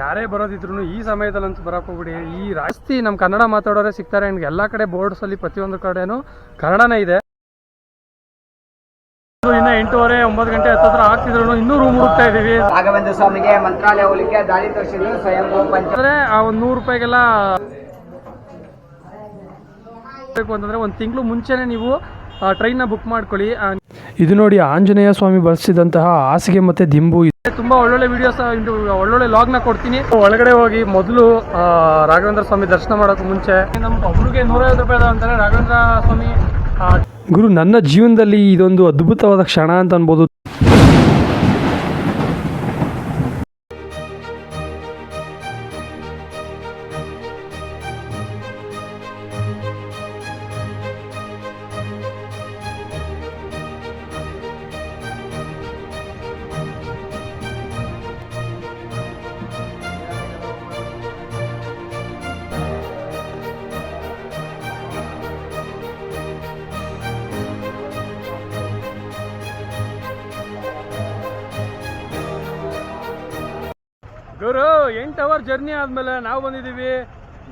ಯಾರೇ ಬರೋದಿದ್ರು ಈ ಸಮಯದಲ್ಲಂತೂ ಬರಕ್ ಹೋಗ್ಬಿಡಿ ಈ ರಾಸ್ತಿ ನಮ್ ಕನ್ನಡ ಮಾತಾಡೋರೆ ಸಿಗ್ತಾರೆ. ಅಂಡ್ ಎಲ್ಲಾ ಕಡೆ ಬೋರ್ಡ್ಸ್ ಅಲ್ಲಿ ಪ್ರತಿಯೊಂದು ಕಡೆನೂ ಕನ್ನಡನೇ ಇದೆ. ಇನ್ನ ಎಂಟೂವರೆ ಒಂಬತ್ತು ಗಂಟೆ ಹತ್ತತ್ರ ಆಗ್ತಿದ್ರು ಇನ್ನೂ ರೂಮ್ ಹುಡುಕ್ತಾ ಇದೀವಿ ರಾಘವೇಂದ್ರ ಸ್ವಾಮಿಗೆ ಮಂತ್ರಾಲಯ ಹೋಗ್ಲಿಕ್ಕೆ ದಾರಿ ತೋರಿಸಿದ್ರು ಸ್ವಯಂ ಪಂಚಾಯತ್ ಅಂದ್ರೆ ಆ ಒಂದ್ ನೂರು ರೂಪಾಯಿಗೆಲ್ಲ ಬೇಕು ಅಂತಂದ್ರೆ ಒಂದ್ ತಿಂಗಳು ಮುಂಚೆನೆ ನೀವು ಟ್ರೈನ್ನ ಬುಕ್ ಮಾಡ್ಕೊಳ್ಳಿ. ಇದು ನೋಡಿ ಆಂಜನೇಯ ಸ್ವಾಮಿ ಬಳಸಿದಂತಹ ಹಾಸಿಗೆ ಮತ್ತೆ ದಿಂಬು. ತುಂಬಾ ಒಳ್ಳೊಳ್ಳೆ ವಿಡಿಯೋಸ್ ಒಳ್ಳೊಳ್ಳೆ ಲಾಗ್ನ ಕೊಡ್ತೀನಿ. ಒಳಗಡೆ ಹೋಗಿ ಮೊದಲು ರಾಘವೇಂದ್ರ ಸ್ವಾಮಿ ದರ್ಶನ ಮಾಡೋಕೆ ಮುಂಚೆ. ನಮ್ಮ ಒಬ್ರಿಗೆ ನೂರೈವತ್ತು ರೂಪಾಯಿ ಅಂತಾರೆ ರಾಘವೇಂದ್ರ ಸ್ವಾಮಿ ಗುರು, ನನ್ನ ಜೀವನದಲ್ಲಿ ಇದೊಂದು ಅದ್ಭುತವಾದ ಕ್ಷಣ ಅಂತ ಅನ್ಬೋದು. ಗುರು ಎಂಟು ಅವರ್ ಜರ್ನಿ ಆದಮೇಲೆ ನಾವು ಬಂದಿದ್ದೀವಿ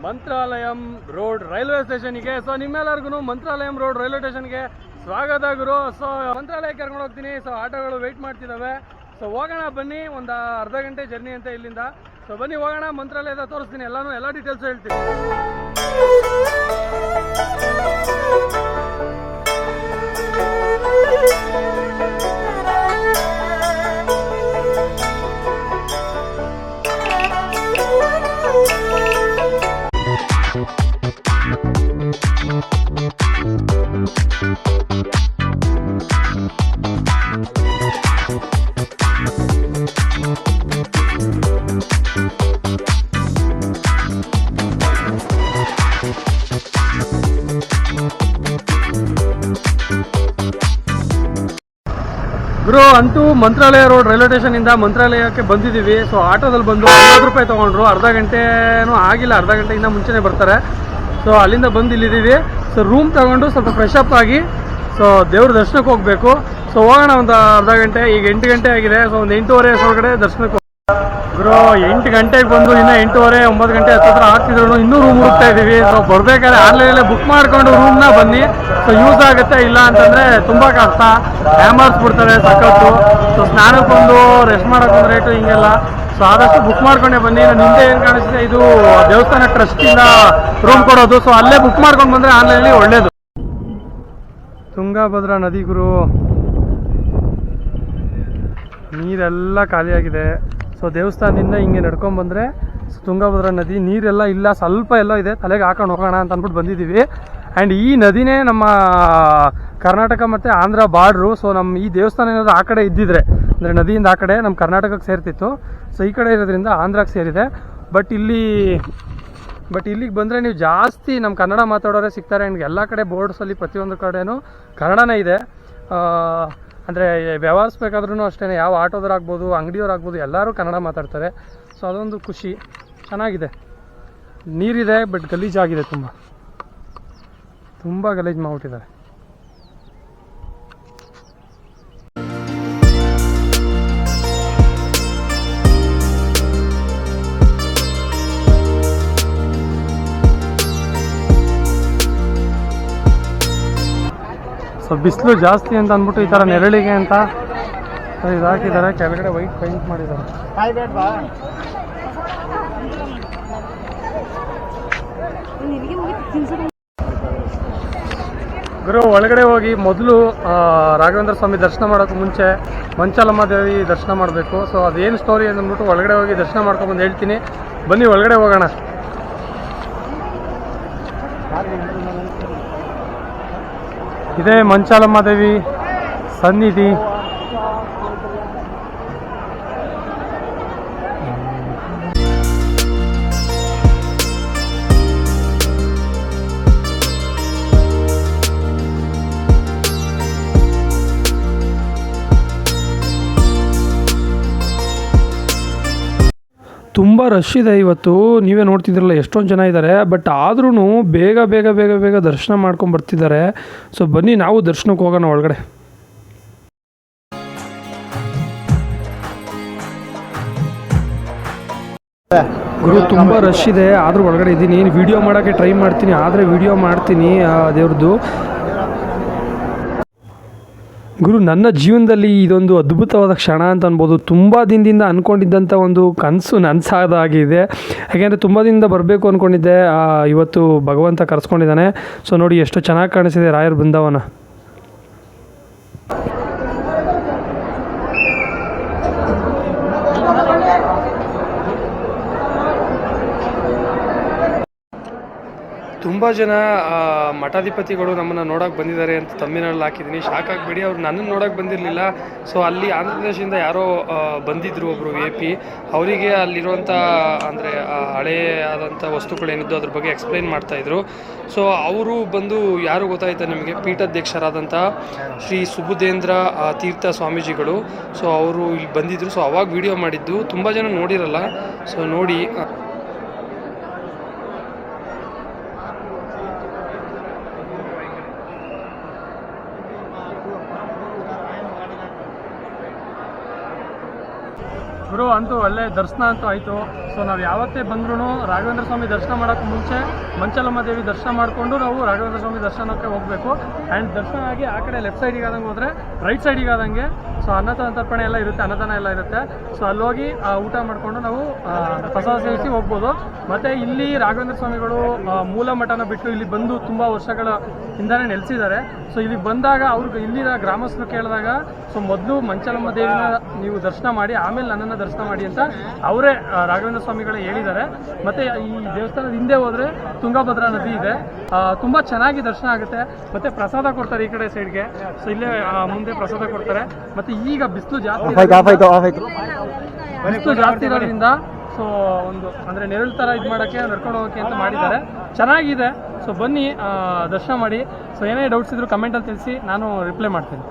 ಮಂತ್ರಾಲಯಂ ರೋಡ್ ರೈಲ್ವೆ ಸ್ಟೇಷನ್ಗೆ ಸೊ ನಿಮ್ಮೆಲ್ಲರಿಗೂ ಮಂತ್ರಾಲಯಂ ರೋಡ್ ರೈಲ್ವೆ ಸ್ಟೇಷನ್ಗೆ ಸ್ವಾಗತ ಗುರು. ಸೊ ಮಂತ್ರಾಲಯಕ್ಕೆ ಕರ್ಕೊಂಡು ಹೋಗ್ತೀನಿ. ಸೊ ಆಟೋಗಳು ವೆಯ್ಟ್ ಮಾಡ್ತಿದ್ದಾವೆ ಸೊ ಹೋಗೋಣ ಬನ್ನಿ. ಒಂದು ಅರ್ಧ ಗಂಟೆ ಜರ್ನಿ ಅಂತ ಇಲ್ಲಿಂದ. ಸೊ ಬನ್ನಿ, ಹೋಗೋಣ. ಮಂತ್ರಾಲಯದ ತೋರಿಸ್ತೀನಿ. ಎಲ್ಲಾನು, ಎಲ್ಲ ಡೀಟೇಲ್ಸ್ ಹೇಳ್ತೀನಿ. Thank you. ಗುರು ಅಂತೂ ಮಂತ್ರಾಲಯ ರೋಡ್ ರೈಲ್ವೆ ಸ್ಟೇಷನ್ ಇಂದ ಮಂತ್ರಾಲಯಕ್ಕೆ ಬಂದಿದೀವಿ ಸೊ ಆಟೋದಲ್ಲಿ ಬಂದು ಐವತ್ತು ರೂಪಾಯಿ ತಗೊಂಡ್ರು. ಅರ್ಧ ಗಂಟೆನೂ ಆಗಿಲ್ಲ. ಅರ್ಧ ಗಂಟೆಯಿಂದ ಮುಂಚೆನೆ ಬರ್ತಾರೆ. ಸೊ ಅಲ್ಲಿಂದ ಬಂದು ಇಲ್ಲಿದ್ದೀವಿ. ಸೊ ರೂಮ್ ತಗೊಂಡು ಸ್ವಲ್ಪ ಫ್ರೆಶ್ ಅಪ್ ಆಗಿ ಸೊ ದೇವ್ರ ದರ್ಶನಕ್ಕೆ ಹೋಗ್ಬೇಕು. ಸೊ ಹೋಗೋಣ ಒಂದು ಅರ್ಧ ಗಂಟೆ. ಈಗ ಎಂಟು ಗಂಟೆ ಆಗಿದೆ. ಸೊ ಒಂದು ಎಂಟೂವರೆ ಒಳಗಡೆ ದರ್ಶನಕ್ಕೆ ಗುರು ಎಂಟು ಗಂಟೆಗೆ ಬಂದು ಇನ್ನೂ ಎಂಟೂವರೆ, ಒಂಬತ್ತು ಗಂಟೆ ಹತ್ತಿರ ಆಗ್ತಿದ್ರು ಇನ್ನೂ ರೂಮ್ ಹುಡುಕ್ತಾ ಇದ್ದೀವಿ. ಸೊ ಬರಬೇಕಾದ್ರೆ ಆನ್ಲೈನಲ್ಲೇ ಬುಕ್ ಮಾಡಿಕೊಂಡು ರೂಮ್ನ ಬನ್ನಿ. ಸೊ ಯೂಸ್ ಆಗುತ್ತೆ, ಇಲ್ಲ ಅಂತಂದರೆ ತುಂಬ ಕಷ್ಟ. ಹ್ಯಾಮರ್ಸ್ ಬಿಡ್ತಾರೆ ಸಖತ್ತು. ಸೊ ಸ್ನಾನಕ್ಕೆ ಬಂದು ರೆಸ್ಟ್ ಮಾಡೋಕೆ ಒಂದು ರೇಟು ಹಿಂಗೆಲ್ಲ. ಸೊ ಆದಷ್ಟು ಬುಕ್ ಮಾಡ್ಕೊಂಡೆ ಬನ್ನಿ. ನಾನು ಏನು ಕಾಣಿಸ್ತಿದೆ ಇದು ದೇವಸ್ಥಾನ ಟ್ರಸ್ಟಿಂದ ರೂಮ್ ಕೊಡೋದು. ಸೊ ಅಲ್ಲೇ ಬುಕ್ ಮಾಡ್ಕೊಂಡು ಬಂದರೆ ಆನ್ಲೈನಲ್ಲಿ ಒಳ್ಳೆಯದು ತುಂಗಭದ್ರಾ ನದಿ ಗುರು. ನೀರೆಲ್ಲ ಖಾಲಿಯಾಗಿದೆ. ಸೊ ದೇವಸ್ಥಾನದಿಂದ ಹಿಂಗೆ ನಡ್ಕೊಂಡ್ ಬಂದ್ರೆ ತುಂಗಭದ್ರಾ ನದಿ, ನೀರೆಲ್ಲ ಇಲ್ಲ, ಸ್ವಲ್ಪ ಎಲ್ಲ ಇದೆ, ತಲೆಗೆ ಹಾಕೊಂಡು ಹೋಗೋಣ ಅಂತ ಅಂದ್ಬಿಟ್ಟು ಬಂದಿದ್ದೀವಿ. ಆ್ಯಂಡ್ ಈ ನದಿನೇ ನಮ್ಮ ಕರ್ನಾಟಕ ಮತ್ತು ಆಂಧ್ರ ಬಾರ್ಡ್ರು. ಸೊ ನಮ್ಮ ಈ ದೇವಸ್ಥಾನ ಏನಾದರೂ ಆ ಕಡೆ ಇದ್ದಿದ್ರೆ, ಅಂದರೆ ನದಿಯಿಂದ ಆ ಕಡೆ ನಮ್ಮ ಕರ್ನಾಟಕಕ್ಕೆ ಸೇರ್ತಿತ್ತು. ಸೊ ಈ ಕಡೆ ಇರೋದ್ರಿಂದ ಆಂಧ್ರಕ್ಕೆ ಸೇರಿದೆ. ಬಟ್ ಇಲ್ಲಿ ಬಟ್ ಇಲ್ಲಿಗೆ ಬಂದರೆ ನೀವು ಜಾಸ್ತಿ ನಮ್ಮ ಕನ್ನಡ ಮಾತಾಡೋರೇ ಸಿಗ್ತಾರೆ. ಆ್ಯಂಡ್ ಎಲ್ಲ ಕಡೆ ಬೋರ್ಡ್ಸಲ್ಲಿ ಪ್ರತಿಯೊಂದು ಕಡೆನೂ ಕನ್ನಡನೇ ಇದೆ. ಅಂದರೆ ವ್ಯವಹರಿಸ್ಬೇಕಾದ್ರೂ ಅಷ್ಟೇ ಯಾವ ಆಟೋದವ್ರಾಗ್ಬೋದು, ಅಂಗಡಿಯವ್ರಾಗ್ಬೋದು, ಎಲ್ಲರೂ ಕನ್ನಡ ಮಾತಾಡ್ತಾರೆ. ಸೊ ಅದೊಂದು ಖುಷಿ. ಚೆನ್ನಾಗಿದೆ. ನೀರಿದೆ ಬಟ್ ಗಲೀಜಾಗಿದೆ ತುಂಬ. ತುಂಬ ಗಲೀಜು ಮಾಡ್ಬಿಟ್ಟಿದ್ದಾರೆ. ಸೊ ಬಿಸಿಲು ಜಾಸ್ತಿ ಅಂತ ಅಂದ್ಬಿಟ್ಟು ಈ ಥರ ನೆರಳಿಗೆ ಅಂತ ಇದು ಹಾಕಿದ್ದಾರೆ. ಕೆಳಗಡೆ ವೈಟ್ ಪೈಂಟ್ ಮಾಡಿದ್ದಾರೆ. ಗುರು ಒಳಗಡೆ ಹೋಗಿ ಮೊದಲು ರಾಘವೇಂದ್ರ ಸ್ವಾಮಿ ದರ್ಶನ ಮಾಡೋಕೆ ಮುಂಚೆ ಮಂಚಾಲಮ್ಮ ದೇವಿ ದರ್ಶನ ಮಾಡಬೇಕು. ಸೊ ಅದೇನು ಸ್ಟೋರಿ ಅಂದ್ಬಿಟ್ಟು ಒಳಗಡೆ ಹೋಗಿ ದರ್ಶನ ಮಾಡ್ಕೊಂಬಂದು ಹೇಳ್ತೀನಿ. ಬನ್ನಿ ಒಳಗಡೆ ಹೋಗೋಣ. ಇದೇ ಮಂಚಾಲಮ್ಮ ದೇವಿ ಸನ್ನಿಧಿ ತುಂಬ ರಶ್ ಇದೆ ಇವತ್ತು. ನೀವೇ ನೋಡ್ತಿದ್ರಲ್ಲ ಎಷ್ಟೊಂದು ಜನ ಇದ್ದಾರೆ ಬಟ್ ಆದ್ರೂ ಬೇಗ ಬೇಗ ಬೇಗ ಬೇಗ ದರ್ಶನ ಮಾಡ್ಕೊಂಡು ಬರ್ತಿದ್ದಾರೆ. ಸೊ ಬನ್ನಿ, ನಾವು ದರ್ಶನಕ್ಕೆ ಹೋಗೋಣ ಒಳಗಡೆ. ಗುರು, ತುಂಬ ರಶ್ ಇದೆ. ಆದರೂ ಒಳಗಡೆ ಇದ್ದೀನಿ. ವಿಡಿಯೋ ಮಾಡೋಕ್ಕೆ ಟ್ರೈ ಮಾಡ್ತೀನಿ. ಆದರೆ ವಿಡಿಯೋ ಮಾಡ್ತೀನಿ ದೇವ್ರದ್ದು ಗುರು, ನನ್ನ ಜೀವನದಲ್ಲಿ ಇದೊಂದು ಅದ್ಭುತವಾದ ಕ್ಷಣ ಅಂತ ಅನ್ಬೋದು. ತುಂಬ ದಿನದಿಂದ ಅಂದ್ಕೊಂಡಿದ್ದಂಥ ಒಂದು ಕನಸು ನನಸಾದಾಗಿದೆ ಯಾಕೆಂದರೆ ತುಂಬ ದಿನದಿಂದ ಬರಬೇಕು ಅಂದ್ಕೊಂಡಿದ್ದೆ ಇವತ್ತು ಭಗವಂತ ಕರೆಸ್ಕೊಂಡಿದ್ದಾನೆ. ಸೊ ನೋಡಿ, ಎಷ್ಟು ಚೆನ್ನಾಗಿ ಕಾಣಿಸಿದೆ ರಾಯರ ಬೃಂದಾವನ. ತುಂಬ ಜನ ಮಠಾಧಿಪತಿಗಳು ನಮ್ಮನ್ನು ನೋಡೋಕೆ ಬಂದಿದ್ದಾರೆ ಅಂತ ತಮ್ಮಿನಲ್ಲಿ ಹಾಕಿದ್ದೀನಿ ಶಾಕ್ ಆಗಬೇಡಿ, ಅವ್ರು ನನ್ನನ್ನು ನೋಡೋಕೆ ಬಂದಿರಲಿಲ್ಲ. ಸೊ ಅಲ್ಲಿ ಆಂಧ್ರ ಪ್ರದೇಶದಿಂದ ಯಾರೋ ಬಂದಿದ್ದರು ಒಬ್ಬರು ಎ ಪಿ ಅವರಿಗೆ ಅಲ್ಲಿರುವಂಥ ಅಂದರೆ ಹಳೆಯಾದಂಥ ವಸ್ತುಗಳೇನಿದ್ದು ಅದ್ರ ಬಗ್ಗೆ ಎಕ್ಸ್ಪ್ಲೈನ್ ಮಾಡ್ತಾಯಿದ್ರು ಸೊ ಅವರು ಬಂದು ಯಾರು ಗೊತ್ತಾಯ್ತಾ ನಿಮಗೆ? ಪೀಠಾಧ್ಯಕ್ಷರಾದಂಥ ಶ್ರೀ ಸುಬುಧೇಂದ್ರ ತೀರ್ಥ ಸ್ವಾಮೀಜಿಗಳು. ಸೊ ಅವರು ಇಲ್ಲಿ ಬಂದಿದ್ದರು ಸೊ ಅವಾಗ ವಿಡಿಯೋ ಮಾಡಿದ್ದು. ತುಂಬ ಜನ ನೋಡಿರಲ್ಲ. ಸೊ ನೋಡಿ ಗುರು ಅಂತೂ ಒಳ್ಳೆ ದರ್ಶನ ಅಂತೂ ಆಯಿತು. ಸೊ ನಾವು ಯಾವತ್ತೇ ಬಂದ್ರೂ ರಾಘವೇಂದ್ರ ಸ್ವಾಮಿ ದರ್ಶನ ಮಾಡೋಕ್ಕೆ ಮುಂಚೆ ಮಂಚಲಮ್ಮ ದೇವಿ ದರ್ಶನ ಮಾಡಿಕೊಂಡು ನಾವು ರಾಘವೇಂದ್ರ ಸ್ವಾಮಿ ದರ್ಶನಕ್ಕೆ ಹೋಗಬೇಕು. ಆ್ಯಂಡ್ ದರ್ಶನ ಆಗಿ ಆ ಕಡೆ ಲೆಫ್ಟ್ ಸೈಡಿಗೆ ಆದಂಗೆ ಹೋದರೆ ರೈಟ್ ಸೈಡಿಗೆ ಆದಂಗೆ ಸೊ ಅನ್ನದಾನ ತರ್ಪಣೆ ಎಲ್ಲ ಇರುತ್ತೆ, ಅನ್ನದಾನ ಎಲ್ಲ ಇರುತ್ತೆ. ಸೊ ಅಲ್ಲೋಗಿ ಊಟ ಮಾಡಿಕೊಂಡು ನಾವು ಪ್ರಸಾದ ಸೇವಿಸಿ ಹೋಗ್ಬೋದು. ಮತ್ತು ಇಲ್ಲಿ ರಾಘವೇಂದ್ರ ಸ್ವಾಮಿಗಳು ಮೂಲ ಮಠನ ಬಿಟ್ಟು ಇಲ್ಲಿ ಬಂದು ತುಂಬ ವರ್ಷಗಳ ಹಿಂದಾನೇ ನೆಲೆಸಿದ್ದಾರೆ. ಸೊ ಇಲ್ಲಿ ಬಂದಾಗ ಅವ್ರಿಗೆ ಇಲ್ಲಿನ ಗ್ರಾಮಸ್ಥರು ಕೇಳಿದಾಗ ಸೊ ಮೊದಲು ಮಂಚಲಮ್ಮ ದೇವಿನ ನೀವು ದರ್ಶನ ಮಾಡಿ, ಆಮೇಲೆ ನನ್ನನ್ನು ದರ್ಶನ ಮಾಡಿ ಅಂತ ಅವರೇ ರಾಘವೇಂದ್ರ ಸ್ವಾಮಿಗಳೇ ಹೇಳಿದ್ದಾರೆ. ಮತ್ತು ಈ ದೇವಸ್ಥಾನದ ಹಿಂದೆ ಹೋದರೆ ತುಂಗಭದ್ರಾ ನದಿ ಇದೆ. ತುಂಬಾ ತುಂಬ ಚೆನ್ನಾಗಿ ದರ್ಶನ ಆಗುತ್ತೆ. ಮತ್ತೆ ಪ್ರಸಾದ ಕೊಡ್ತಾರೆ ಈ ಕಡೆ ಸೈಡ್ಗೆ ಸೊ ಇಲ್ಲೇ ಮುಂದೆ ಪ್ರಸಾದ ಕೊಡ್ತಾರೆ. ಮತ್ತೆ ಈಗ ಬಿಸಿಲು ಜಾಸ್ತಿ ಬಿಸಿಲು ಜಾಸ್ತಿ ಇರೋದ್ರಿಂದ ಸೊ ಒಂದು ಅಂದ್ರೆ ನೆರಳು ತರ ಇದು ಮಾಡಕ್ಕೆ ನಡ್ಕೊಂಡು ಹೋಗಕ್ಕೆ ಅಂತ ಮಾಡಿದ್ದಾರೆ. ಚೆನ್ನಾಗಿದೆ. ಸೊ ಬನ್ನಿ ದರ್ಶನ ಮಾಡಿ. ಸೊ ಏನೇ ಡೌಟ್ಸ್ ಇದ್ರು ಕಮೆಂಟಲ್ಲಿ ತಿಳಿಸಿ ನಾನು ರಿಪ್ಲೈ ಮಾಡ್ತೀನಿ.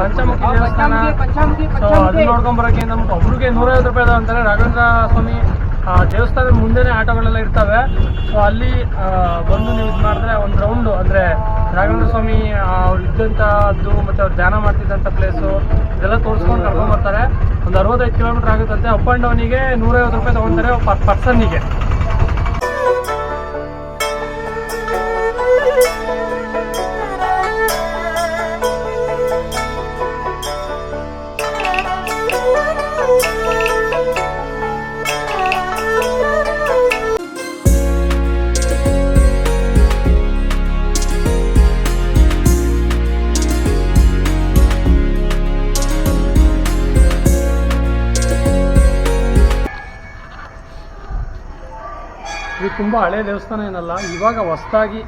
ಪಂಚಮುಖಿ ದೇವಸ್ಥಾನ. ಸೊ ಅದನ್ನ ನೋಡ್ಕೊಂಡ್ ಬರೋಕೆ ನಮ್ಗೆ ಒಬ್ರಿಗೆ ನೂರೈವತ್ತು ರೂಪಾಯಿ ಅದಾವ ಅಂತಾರೆ. ರಾಘವೇಂದ್ರ ಸ್ವಾಮಿ ದೇವಸ್ಥಾನದ ಮುಂದೆನೇ ಆಟೋಗಳೆಲ್ಲ ಇರ್ತವೆ. ಸೊ ಅಲ್ಲಿ ಬಂದು ನೀವು ಇದು ಮಾಡಿದ್ರೆ ಒಂದು ರೌಂಡು ಅಂದರೆ ರಾಘವೇಂದ್ರ ಸ್ವಾಮಿ ಅವ್ರು ಇದ್ದಂಥದ್ದು ಮತ್ತು ಅವ್ರು ಧ್ಯಾನ ಮಾಡ್ತಿದ್ದಂಥ ಪ್ಲೇಸು ಇದೆಲ್ಲ ತೋರಿಸ್ಕೊಂಡು ಕರ್ಕೊಂಡ್ಬರ್ತಾರೆ ಒಂದು ಅರವತ್ತೈದು ಕಿಲೋಮೀಟರ್ ಆಗುತ್ತಂತೆ. ಅಪ್ ಆ್ಯಂಡ್ ಡೌನಿಗೆ ನೂರೈವತ್ತು ರೂಪಾಯಿ ತೊಗೊತಾರೆ ಪರ್ ಪರ್ಸನ್ನಿಗೆ ತುಂಬ ಹಳೆ ದೇವಸ್ಥಾನ ಏನಲ್ಲ, ಇವಾಗ ಹೊಸದಾಗಿ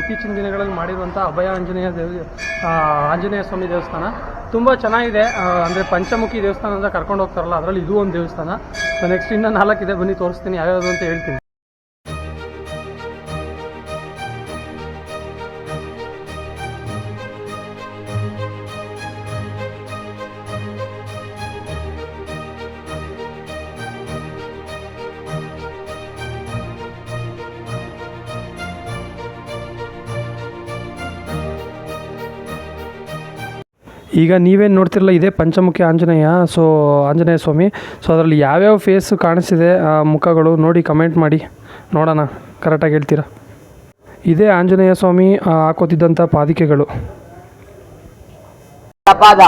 ಇತ್ತೀಚಿನ ದಿನಗಳಲ್ಲಿ ಮಾಡಿರುವಂಥ ಅಭಯ ಆಂಜನೇಯ ದೇವ ಆಂಜನೇಯ ಸ್ವಾಮಿ ದೇವಸ್ಥಾನ. ತುಂಬ ಚೆನ್ನಾಗಿದೆ ಅಂದರೆ ಪಂಚಮುಖಿ ದೇವಸ್ಥಾನ ಅಂತ ಕರ್ಕೊಂಡು ಹೋಗ್ತಾರಲ್ಲ, ಅದರಲ್ಲಿ ಇದು ಒಂದು ದೇವಸ್ಥಾನ. ಸೊ ನೆಕ್ಸ್ಟ್ ಇನ್ನೂ ನಾಲ್ಕಿದೆ, ಬನ್ನಿ ತೋರಿಸ್ತೀನಿ ಯಾವ್ಯಾವುದು ಅಂತ ಹೇಳ್ತೀನಿ. ಈಗ ನೀವೇನು ನೋಡ್ತಿರಲ್ಲ ಇದೇ ಪಂಚಮುಖಿ ಆಂಜನೇಯ, ಸೊ ಆಂಜನೇಯ ಸ್ವಾಮಿ. ಸೊ ಅದರಲ್ಲಿ ಯಾವ್ಯಾವ ಫೇಸ್ ಕಾಣಿಸ್ತಿದೆ, ಆ, ಮುಖಗಳು ನೋಡಿ ಕಮೆಂಟ್ ಮಾಡಿ. ನೋಡೋಣ ಕರೆಕ್ಟಾಗಿ ಹೇಳ್ತೀರಾ? ಇದೇ ಆಂಜನೇಯ ಸ್ವಾಮಿ ಹಾಕೋತಿದ್ದಂಥ ಪಾದಿಕೆಗಳು. ಪಾದ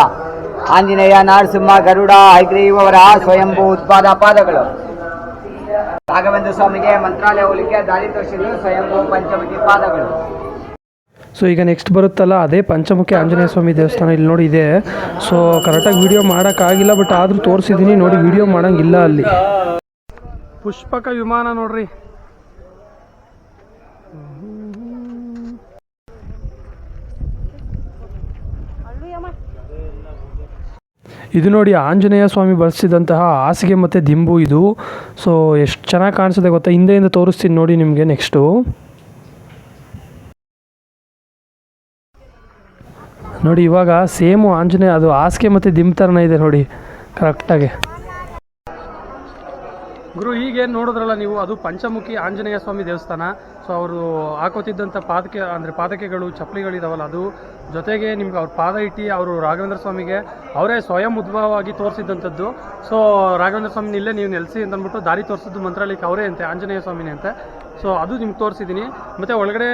ಆಂಜನೇಯ, ನಾರಸಿಂಹ, ಗರುಡ ಹೈಗ್ರೀವರ ಸ್ವಯಂಭೂ ಉತ್ಪಾದ ಪಾದಗಳು. ರಾಘವೇಂದ್ರ ಸ್ವಾಮಿಗೆ ಮಂತ್ರಾಲಯ ಹೋಲಿಕೆ, ದಾರಿ ತೋರಿಸಿದ್ರು ಸ್ವಯಂಭೂ ಪಂಚಮುಖಿ ಪಾದಗಳು. ಸೊ ಈಗ ನೆಕ್ಸ್ಟ್ ಬರುತ್ತಲ್ಲ, ಅದೇ ಪಂಚಮುಖಿ ಆಂಜನೇಯ ಸ್ವಾಮಿ ದೇವಸ್ಥಾನ ಇಲ್ಲಿ ನೋಡಿ ಇದೆ. ಸೊ ಕರೆಕ್ಟಾಗಿ ವಿಡಿಯೋ ಮಾಡೋಕ್ಕಾಗಿಲ್ಲ ಬಟ್ ಆದರೂ ತೋರಿಸಿದ್ದೀನಿ ನೋಡಿ ವಿಡಿಯೋ ಮಾಡೋಂಗಿಲ್ಲ ಅಲ್ಲಿ. ಪುಷ್ಪಕ ವಿಮಾನ ನೋಡ್ರಿ. ಇದು ನೋಡಿ ಆಂಜನೇಯ ಸ್ವಾಮಿ ಬಳಸಿದಂತಹ ಹಾಸಿಗೆ ಮತ್ತು ದಿಂಬು ಇದು. ಸೊ ಎಷ್ಟು ಚೆನ್ನಾಗಿ ಕಾಣಿಸುತ್ತೆ ಗೊತ್ತಾ? ಹಿಂದೆಯಿಂದ ತೋರಿಸ್ತೀನಿ ನೋಡಿ ನಿಮಗೆ ನೆಕ್ಸ್ಟು ನೋಡಿ, ಇವಾಗ ಸೇಮು ಆಂಜನೇಯ, ಅದು ಹಾಸಿಗೆ ಮತ್ತು ದಿಮ್ ಇದೆ ನೋಡಿ ಕರೆಕ್ಟಾಗಿ ಗುರು ಈಗೇನು ನೋಡಿದ್ರಲ್ಲ ನೀವು, ಅದು ಪಂಚಮುಖಿ ಆಂಜನೇಯ ಸ್ವಾಮಿ ದೇವಸ್ಥಾನ. ಸೊ ಅವರು ಹಾಕೋತಿದ್ದಂಥ ಪಾದಕೆ ಅಂದರೆ ಪಾದಕೆಗಳು ಚಪ್ಪಲಿಗಳಿದಾವಲ್ಲ ಅದು ಜೊತೆಗೆ ನಿಮ್ಗೆ ಅವ್ರ ಪಾದ ಇಟ್ಟು ಅವರು ರಾಘವೇಂದ್ರ ಸ್ವಾಮಿಗೆ ಅವರೇ ಸ್ವಯಂ ಉದ್ಭವವಾಗಿ ತೋರಿಸಿದ್ದಂಥದ್ದು. ಸೊ ರಾಘವೇಂದ್ರ ಸ್ವಾಮಿನ ಇಲ್ಲೇ ನೀವು ನೆಲೆಸಿ ಅಂತ ಅಂದ್ಬಿಟ್ಟು ದಾರಿ ತೋರಿಸಿದ್ದು ಮಂತ್ರಾಲಯಕ್ಕೆ ಅವರೇ ಅಂತೆ, ಆಂಜನೇಯ ಸ್ವಾಮಿನೇ ಅಂತೆ. ಸೊ ಅದು ನಿಮ್ಗೆ ತೋರಿಸಿದ್ದೀನಿ ಮತ್ತು ಒಳಗಡೆ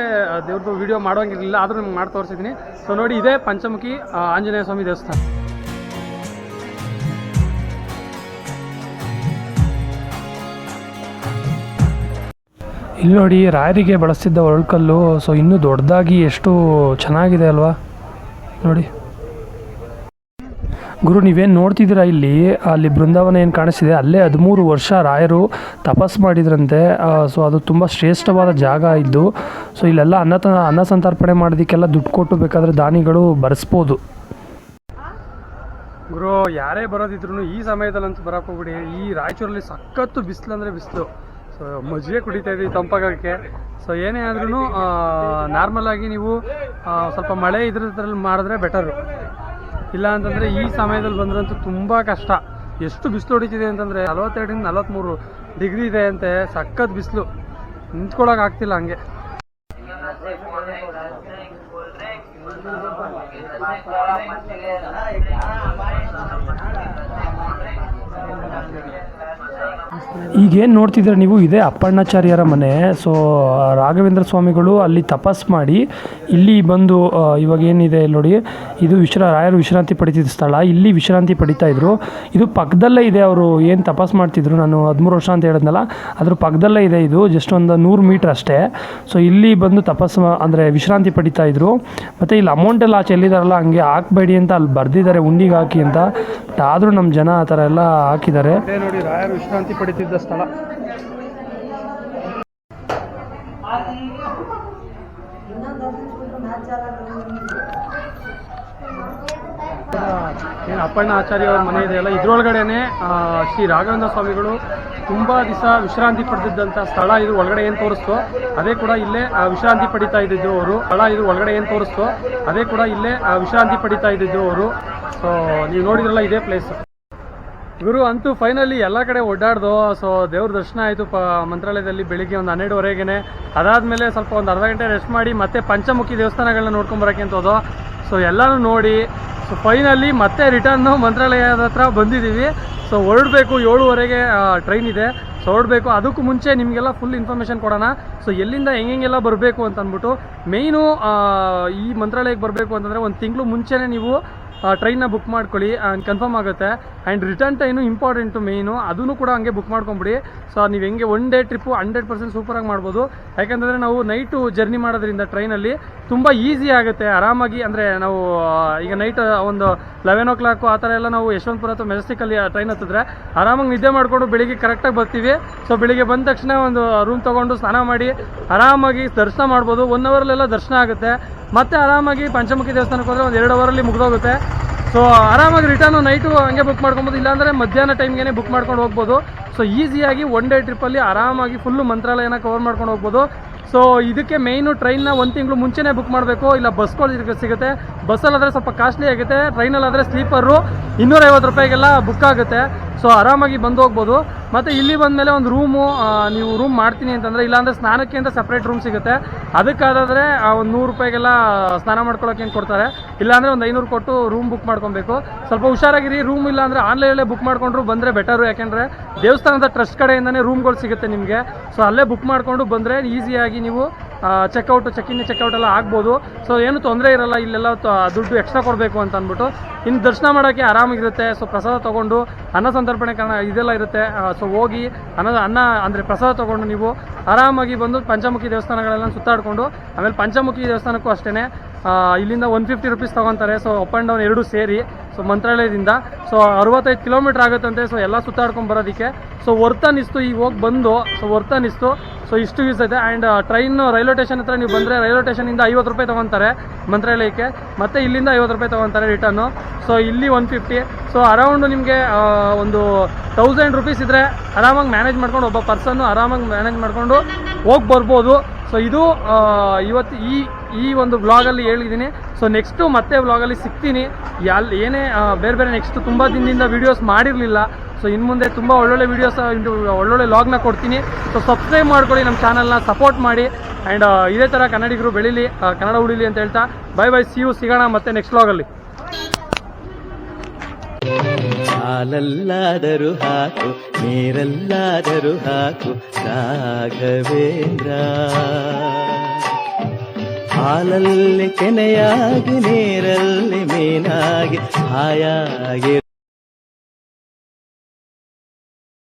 ದೇವ್ರದ್ದು ವಿಡಿಯೋ ಮಾಡೋಂಗಿರಲಿಲ್ಲ, ಆದರೂ ನಿಮ್ಗೆ ಮಾಡಿ ತೋರಿಸಿದ್ದೀನಿ ಸೊ ನೋಡಿ, ಇದೇ ಪಂಚಮುಖಿ ಆಂಜನೇಯ ಸ್ವಾಮಿ ದೇವಸ್ಥಾನ. ಇಲ್ಲಿ ನೋಡಿ, ರಾಯರಿಗೆ ಬಳಸ್ತಿದ್ದ ಒಳಕಲ್ಲು ಸೊ ಇನ್ನೂ ದೊಡ್ಡದಾಗಿ ಎಷ್ಟು ಚೆನ್ನಾಗಿದೆ ಅಲ್ವಾ? ನೋಡಿ. ಗುರು, ನೀವೇನು ನೋಡ್ತಿದ್ದೀರಾ ಇಲ್ಲಿ? ಅಲ್ಲಿ ಬೃಂದಾವನ ಏನು ಕಾಣಿಸ್ತಿದೆ? ಅಲ್ಲೇ ಹದಿಮೂರು ವರ್ಷ ರಾಯರು ತಪಸ್ ಮಾಡಿದ್ರಂತೆ. ಸೊ ಅದು ತುಂಬ ಶ್ರೇಷ್ಠವಾದ ಜಾಗ ಇದ್ದು ಸೊ ಇಲ್ಲೆಲ್ಲ ಅನ್ನ ಅನ್ನ ಸಂತರ್ಪಣೆ ಮಾಡೋದಕ್ಕೆಲ್ಲ ದುಡ್ಡು ಕೊಟ್ಟು ಬೇಕಾದರೆ ದಾನಿಗಳು ಬರೆಸ್ಬೋದು. ಗುರು, ಯಾರೇ ಬರೋದಿದ್ರು ಈ ಸಮಯದಲ್ಲಂತೂ ಬರೋಕ್ಕೋಗ್ಬಿಡಿ ಈ ರಾಯಚೂರಲ್ಲಿ ಸಖತ್ತು ಬಿಸಿಲು ಅಂದರೆ ಬಿಸಿಲು. ಸೊ ಮಜ್ಜಿಗೆ ಕುಡಿತಾ ಇದ್ದೀವಿ ತಂಪಾಗಕ್ಕೆ. ಸೊ ಏನೇ ಆದ್ರೂ ನಾರ್ಮಲ್ ಆಗಿ ನೀವು ಸ್ವಲ್ಪ ಮಳೆ ಇದ್ರಲ್ಲಿ ಮಾಡಿದ್ರೆ ಬೆಟರು. ಇಲ್ಲ ಅಂತಂದ್ರೆ ಈ ಸಮಯದಲ್ಲಿ ಬಂದ್ರಂತೂ ತುಂಬಾ ಕಷ್ಟ. ಎಷ್ಟು ಬಿಸಿಲು ಹೊಡಿತಿದೆ ಅಂತಂದರೆ ನಲವತ್ತೆರಡರಿಂದ ನಲವತ್ತ್ಮೂರು ಡಿಗ್ರಿ ಇದೆ ಅಂತೆ, ಸಖತ್ ಬಿಸಿಲು. ನಿಂತ್ಕೊಳ್ಳೋಕೆ ಆಗ್ತಿಲ್ಲ ಹಂಗೆ. ಈಗೇನು ನೋಡ್ತಿದ್ದೀರ ನೀವು? ಇದೇ ಅಪ್ಪಣ್ಣಾಚಾರ್ಯರ ಮನೆ. ಸೊ ರಾಘವೇಂದ್ರ ಸ್ವಾಮಿಗಳು ಅಲ್ಲಿ ತಪಸ್ ಮಾಡಿ ಇಲ್ಲಿ ಬಂದು ಇವಾಗ ಏನಿದೆ ಇಲ್ಲಿ ನೋಡಿ, ಇದು ವಿಶ್ರಾ ರಾಯರು ವಿಶ್ರಾಂತಿ ಪಡಿತಿದ್ದ ಸ್ಥಳ. ಇಲ್ಲಿ ವಿಶ್ರಾಂತಿ ಪಡಿತಾ ಇದ್ರು. ಇದು ಪಕ್ಕದಲ್ಲೇ ಇದೆ ಅವರು ಏನು ತಪಸ್ ಮಾಡ್ತಿದ್ರು. ನಾನು ಹದಿಮೂರು ವರ್ಷ ಅಂತ ಹೇಳಿದ್ನಲ್ಲ, ಅದ್ರ ಪಕ್ಕದಲ್ಲೇ ಇದೆ ಇದು ಜಸ್ಟ್ ಒಂದು ನೂರು ಮೀಟ್ರ್ ಅಷ್ಟೇ. ಸೊ ಇಲ್ಲಿ ಬಂದು ತಪಸ್ ಅಂದರೆ ವಿಶ್ರಾಂತಿ ಪಡಿತಾ ಇದ್ರು. ಮತ್ತು ಇಲ್ಲಿ ಅಮೌಂಟ್ ಎಲ್ಲ ಎಲ್ಲಿದಾರಲ್ಲ, ಹಂಗೆ ಹಾಕ್ಬೇಡಿ ಅಂತ ಅಲ್ಲಿ ಬರ್ದಿದ್ದಾರೆ, ಉಂಡಿಗೆ ಹಾಕಿ ಅಂತ. ಬಟ್ ಆದರೂ ನಮ್ಮ ಜನ ಆ ಥರ ಎಲ್ಲ ಹಾಕಿದ್ದಾರೆ. ನೋಡಿ, ರಾಯರು ಪಡಿತಿದ್ದ ಸ್ಥಳ. ಏನು ಅಪ್ಪಣ್ಣ ಆಚಾರ್ಯ ಅವ್ರ ಮನೆ ಇದೆಯಲ್ಲ ಇದ್ರೊಳಗಡೆನೆ ಶ್ರೀ ರಾಘವೇಂದ್ರ ಸ್ವಾಮಿಗಳು ತುಂಬಾ ದಿವಸ ವಿಶ್ರಾಂತಿ ಪಡೆದಿದ್ದಂಥ ಸ್ಥಳ ಇದು ಒಳಗಡೆ ಏನು ತೋರಿಸ್ತು? ಅದೇ ಕೂಡ ಇಲ್ಲೇ ವಿಶ್ರಾಂತಿ ಪಡಿತಾ ಇದ್ದಿದ್ದು ಅವರು. ಸ್ಥಳ ಇದು ಒಳಗಡೆ ಏನು ತೋರಿಸ್ತು? ಅದೇ ಕೂಡ ಇಲ್ಲೇ ವಿಶ್ರಾಂತಿ ಪಡಿತಾ ಇದ್ದಿದ್ದು ಅವರು. ಸೊ ನೀವು ನೋಡಿದ್ರಲ್ಲ ಇದೇ ಪ್ಲೇಸ್ ಗುರು, ಅಂತೂ ಫೈನಲಿ ಎಲ್ಲ ಕಡೆ ಓಡಾಡ್ದು ಸೊ ದೇವ್ರ ದರ್ಶನ ಆಯಿತು ಪ, ಮಂತ್ರಾಲಯದಲ್ಲಿ ಬೆಳಿಗ್ಗೆ ಒಂದು ಹನ್ನೆರಡುವರೆಗೆ ಅದಾದಮೇಲೆ ಸ್ವಲ್ಪ ಒಂದು ಅರ್ಧ ಗಂಟೆ ರೆಸ್ಟ್ ಮಾಡಿ ಮತ್ತೆ ಪಂಚಮುಖಿ ದೇವಸ್ಥಾನಗಳನ್ನ ನೋಡ್ಕೊಂಬರಕ್ಕೆ ಅಂತ ಹೋದೋ ಸೊ ಎಲ್ಲನೂ ನೋಡಿ ಸೊ ಫೈನಲಿ ಮತ್ತೆ ರಿಟರ್ನು ಮಂತ್ರಾಲಯದ ಹತ್ರ ಬಂದಿದ್ದೀವಿ. ಸೊ ಹೊರಡಬೇಕು, ಏಳುವರೆಗೆ ಟ್ರೈನ್ ಇದೆ. ಸೊ ಹೊರಡಬೇಕು, ಅದಕ್ಕೂ ಮುಂಚೆ ನಿಮಗೆಲ್ಲ ಫುಲ್ ಇನ್ಫಾರ್ಮೇಷನ್ ಕೊಡೋಣ. ಸೊ ಎಲ್ಲಿಂದ ಹೆಂಗೆಲ್ಲ ಬರಬೇಕು ಅಂತ ಅಂದ್ಬಿಟ್ಟು ಮೇಯ್ನು ಈ ಮಂತ್ರಾಲಯಕ್ಕೆ ಬರಬೇಕು ಅಂತಂದರೆ ಒಂದು ತಿಂಗಳು ಮುಂಚೆನೇ ನೀವು ಟ್ರೈನ್ನ ಬುಕ್ ಮಾಡ್ಕೊಳ್ಳಿ ಕನ್ಫರ್ಮ್ ಆಗುತ್ತೆ. And return train important main ಅದನ್ನು ಕೂಡ ಹಂಗೆ ಬುಕ್ ಮಾಡ್ಕೊಂಬಿಡಿ. ಸೊ ನೀವು ಹೆಂಗೆ one day trip hundred percent ಸೂಪರಾಗಿ ಮಾಡ್ಬೋದು. ಯಾಕೆಂತಂದರೆ ನಾವು ನೈಟು ಜರ್ನಿ ಮಾಡೋದ್ರಿಂದ ಟ್ರೈನಲ್ಲಿ ತುಂಬ ಈಸಿ ಆಗುತ್ತೆ. ಆರಾಮಾಗಿ, ಅಂದರೆ ನಾವು ಈಗ ನೈಟ್ ಒಂದು ಲೆವೆನ್ ಓ ಕ್ಲಾಕು ಆ ಥರ ಎಲ್ಲ ನಾವು ಯಶವಂತಪುರ ಅಥವಾ ಮೆಜೆಸ್ಟಿಕಲ್ಲಿ ಟ್ರೈನ್ ಹತ್ತಿದ್ರೆ ಆರಾಮಾಗಿ ನಿದ್ದೆ ಮಾಡಿಕೊಂಡು ಬೆಳಿಗ್ಗೆ ಕರೆಕ್ಟಾಗಿ ಬರ್ತೀವಿ. ಸೊ ಬೆಳಿಗ್ಗೆ ಬಂದ ತಕ್ಷಣ ಒಂದು ರೂಮ್ ತೊಗೊಂಡು ಸ್ನಾನ ಮಾಡಿ, ಆರಾಮಾಗಿ ದರ್ಶನ ಮಾಡ್ಬೋದು. ಒನ್ ಅವರಲ್ಲೆಲ್ಲ ದರ್ಶನ ಆಗುತ್ತೆ. ಮತ್ತೆ ಆರಾಮಾಗಿ ಪಂಚಮುಖಿ ದೇವಸ್ಥಾನಕ್ಕೆ ಹೋದರೆ ಒಂದು ಎರಡು ಅವರಲ್ಲಿ ಮುಗಿದೋಗುತ್ತೆ. ಸೊ ಆರಾಮಾಗಿ ರಿಟರ್ನು ನೈಟು ಹಂಗೆ ಬುಕ್ ಮಾಡ್ಕೊಬೋದು. ಇಲ್ಲಾಂದರೆ ಮಧ್ಯಾಹ್ನ ಟೈಮ್ಗೆ ಬುಕ್ ಮಾಡ್ಕೊಂಡು ಹೋಗ್ಬೋದು. ಸೊ ಈಸಿಯಾಗಿ ಒನ್ ಡೇ ಟ್ರಿಪ್ಪಲ್ಲಿ ಆರಾಮಾಗಿ ಫುಲ್ಲು ಮಂತ್ರಾಲಯನ ಕವರ್ ಮಾಡ್ಕೊಂಡು ಹೋಗ್ಬೋದು. ಸೊ ಇದಕ್ಕೆ ಮೇಯ್ನು ಟ್ರೈನ್ನ ಒಂದು ತಿಂಗಳು ಮುಂಚೆನೇ ಬುಕ್ ಮಾಡಬೇಕು. ಇಲ್ಲ ಬಸ್ಗಳು ಸಿಗುತ್ತೆ. ಬಸ್ಸಲ್ಲಾದರೆ ಸ್ವಲ್ಪ ಕಾಸ್ಟ್ಲಿ ಆಗುತ್ತೆ. ಟ್ರೈನಲ್ಲಾದರೆ ಸ್ಲೀಪರು ಇನ್ನೂರೈವತ್ತು ರೂಪಾಯಿಗೆಲ್ಲ ಬುಕ್ ಆಗುತ್ತೆ. ಸೊ ಆರಾಮಾಗಿ ಬಂದು ಹೋಗ್ಬೋದು. ಮತ್ತು ಇಲ್ಲಿ ಬಂದಮೇಲೆ ಒಂದು ರೂಮು ನೀವು ರೂಮ್ ಮಾಡ್ತೀನಿ ಅಂತಂದರೆ, ಇಲ್ಲಾಂದರೆ ಸ್ನಾನಕ್ಕೆ ಅಂತ ಸಪ್ರೇಟ್ ರೂಮ್ ಸಿಗುತ್ತೆ. ಅದಕ್ಕಾದ್ರೆ ಒಂದು ನೂರು ರೂಪಾಯಿಗೆಲ್ಲ ಸ್ನಾನ ಮಾಡ್ಕೊಳ್ಳೋಕೆ ಏನು ಕೊಡ್ತಾರೆ? ಇಲ್ಲಾಂದರೆ ಒಂದು ಐನೂರು ಕೊಟ್ಟು ರೂಮ್ ಬುಕ್ ಮಾಡ್ಕೊಬೇಕು. ಸ್ವಲ್ಪ ಹುಷಾರಾಗಿರಿ ರೂಮ್ ಇಲ್ಲ ಅಂದರೆ ಆನ್ಲೈನಲ್ಲೇ ಬುಕ್ ಮಾಡಿಕೊಂಡ್ರು ಬಂದರೆ ಬೆಟರು ಯಾಕೆಂದರೆ, ದೇವಸ್ಥಾನದ ಟ್ರಸ್ಟ್ ಕಡೆಯಿಂದನೇ ರೂಮ್ಗಳು ಸಿಗುತ್ತೆ ನಿಮಗೆ. ಸೊ ಅಲ್ಲೇ ಬುಕ್ ಮಾಡಿಕೊಂಡು ಬಂದರೆ ಈಸಿಯಾಗಿ ನೀವು ಚೆಕ್ಔಟ್ ಚೆಕ್ ಇನ್ ಚೆಕ್ಔಟ್ ಎಲ್ಲ ಆಗ್ಬೋದು. ಸೊ ಏನು ತೊಂದರೆ ಇರಲ್ಲ, ಇಲ್ಲೆಲ್ಲ ದುಡ್ಡು ಎಕ್ಸ್ಟ್ರಾ ಕೊಡಬೇಕು ಅಂತ ಅಂದ್ಬಿಟ್ಟು. ಇನ್ನು ದರ್ಶನ ಮಾಡೋಕ್ಕೆ ಆರಾಮಾಗಿರುತ್ತೆ. ಸೊ ಪ್ರಸಾದ ತೊಗೊಂಡು ಅನ್ನ ಸಂತರ್ಪಣೆ ಕಾರಣ ಇದೆಲ್ಲ ಇರುತ್ತೆ. ಸೊ ಹೋಗಿ ಅನ್ನ ಅನ್ನ, ಅಂದರೆ ಪ್ರಸಾದ ತೊಗೊಂಡು ನೀವು ಆರಾಮಾಗಿ ಬಂದು ಪಂಚಮುಖಿ ದೇವಸ್ಥಾನಗಳೆಲ್ಲ ಸುತ್ತಾಡಿಕೊಂಡು, ಆಮೇಲೆ ಪಂಚಮುಖಿ ದೇವಸ್ಥಾನಕ್ಕೂ ಅಷ್ಟೇ ಇಲ್ಲಿಂದ ಒನ್ ಫಿಫ್ಟಿ ರುಪೀಸ್ ತೊಗೊತಾರೆ. ಸೊ ಅಪ್ ಆ್ಯಂಡ್ ಡೌನ್ ಎರಡು ಸೇರಿ. ಸೊ ಮಂತ್ರಾಲಯದಿಂದ. ಸೊ ಅರವತ್ತೈದು ಕಿಲೋಮೀಟ್ರ್ ಆಗುತ್ತಂತೆ. ಸೊ ಎಲ್ಲ ಸುತ್ತಾಡ್ಕೊಂಡು ಬರೋದಕ್ಕೆ. ಸೊ ವರ್ತ್ ಅನ್ನಿಸ್ತು ಈಗ ಹೋಗಿ ಬಂದು. ಸೊ ವರ್ತ್ ಅನ್ನಿಸ್ತು ಸೊ ಇಷ್ಟು ಯೂಸ್ ಐತೆ ಆ್ಯಂಡ್ ಟ್ರೈನ್ ರೈಲ್ವೆ ಸ್ಟೇಷನ್ ಹತ್ರ ನೀವು ಬಂದರೆ ರೈಲ್ವೆ ಸ್ಟೇಷನಿಂದ ಐವತ್ತು ರೂಪಾಯಿ ತೊಗೊತಾರೆ ಮಂತ್ರಾಲಯಕ್ಕೆ. ಮತ್ತೆ ಇಲ್ಲಿಂದ ಐವತ್ತು ರೂಪಾಯಿ ತೊಗೊತಾರೆ ರಿಟರ್ನು ಸೊ ಇಲ್ಲಿ ಒನ್ ಫಿಫ್ಟಿ ಸೊ ಅರೌಂಡು ನಿಮಗೆ ಒಂದು ತೌಸಂಡ್ ರುಪೀಸ್ ಇದ್ದರೆ ಆರಾಮಾಗಿ ಮ್ಯಾನೇಜ್ ಮಾಡ್ಕೊಂಡು ಒಬ್ಬ ಪರ್ಸನ್ನು ಆರಾಮಾಗಿ ಮ್ಯಾನೇಜ್ ಮಾಡಿಕೊಂಡು ಹೋಗಿ ಬರ್ಬೋದು. ಸೊ ಇದು ಇವತ್ತು ಈ ಈ ಒಂದು ಬ್ಲಾಗಲ್ಲಿ ಹೇಳಿದ್ದೀನಿ. ಸೊ ನೆಕ್ಸ್ಟು ಮತ್ತೆ ವ್ಲಾಗಲ್ಲಿ ಸಿಗ್ತೀನಿ. ಯಾಲ್, ಏನೇ ಬೇರೆ ಬೇರೆ ನೆಕ್ಸ್ಟ್ ತುಂಬ ದಿನದಿಂದ ವೀಡಿಯೋಸ್ ಮಾಡಿರಲಿಲ್ಲ. ಸೊ ಇನ್ನು ಮುಂದೆ ತುಂಬ ಒಳ್ಳೊಳ್ಳೆ ವೀಡಿಯೋಸ್ ಒಳ್ಳೊಳ್ಳೆ ಲಾಗ್ನ ಕೊಡ್ತೀನಿ. ಸೊ ಸಬ್ಸ್ಕ್ರೈಬ್ ಮಾಡ್ಕೊಳ್ಳಿ ನಮ್ಮ ಚಾನಲ್ನ ಸಪೋರ್ಟ್ ಮಾಡಿ. ಆ್ಯಂಡ್ ಇದೇ ಥರ ಕನ್ನಡಿಗರು ಬೆಳೀಲಿ ಕನ್ನಡ ಉಳಿಲಿ ಅಂತ ಹೇಳ್ತಾ ಬೈ ಬೈ ಸಿ ಯು ಸಿಗೋಣ ಮತ್ತೆ ನೆಕ್ಸ್ಟ್ ಲಾಗಲ್ಲಿ ಹಾಲಲ್ಲಾದರೂ ಹಾಕು, ನೀರಲ್ಲಾದರೂ ಹಾಕು, ರಾಘವೇಂದ್ರ. ಹಾಲಲ್ಲಿ ಕೆನೆಯಾಗಿ ನೀರಲ್ಲಿ ಮೀನಾಗಿ ಹಾಯಾಗಿ